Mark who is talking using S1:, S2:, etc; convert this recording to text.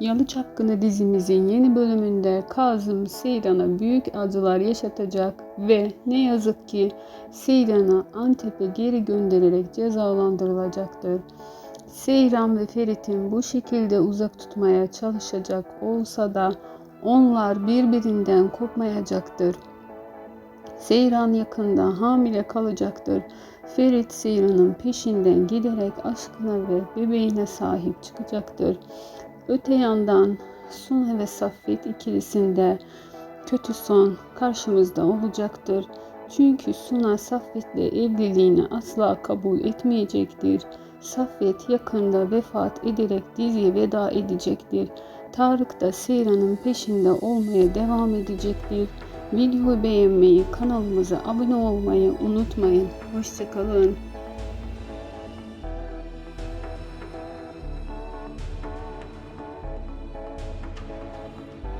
S1: Yalı Çapkını dizimizin yeni bölümünde Kazım Seyran'a büyük acılar yaşatacak ve ne yazık ki Seyran'ı Antep'e geri göndererek cezalandırılacaktır. Seyran ve Ferit'in bu şekilde uzak tutmaya çalışacak olsa da onlar birbirinden kopmayacaktır. Seyran yakında hamile kalacaktır. Ferit Seyran'ın peşinden giderek aşkına ve bebeğine sahip çıkacaktır. Öte yandan Suna ve Saffet ikilisinde kötü son karşımızda olacaktır. Çünkü Suna Saffet'le evliliğini asla kabul etmeyecektir. Saffet yakında vefat ederek diziye veda edecektir. Tarık da Seyran'ın peşinde olmaya devam edecektir. Videoyu beğenmeyi, kanalımıza abone olmayı unutmayın. Hoşçakalın.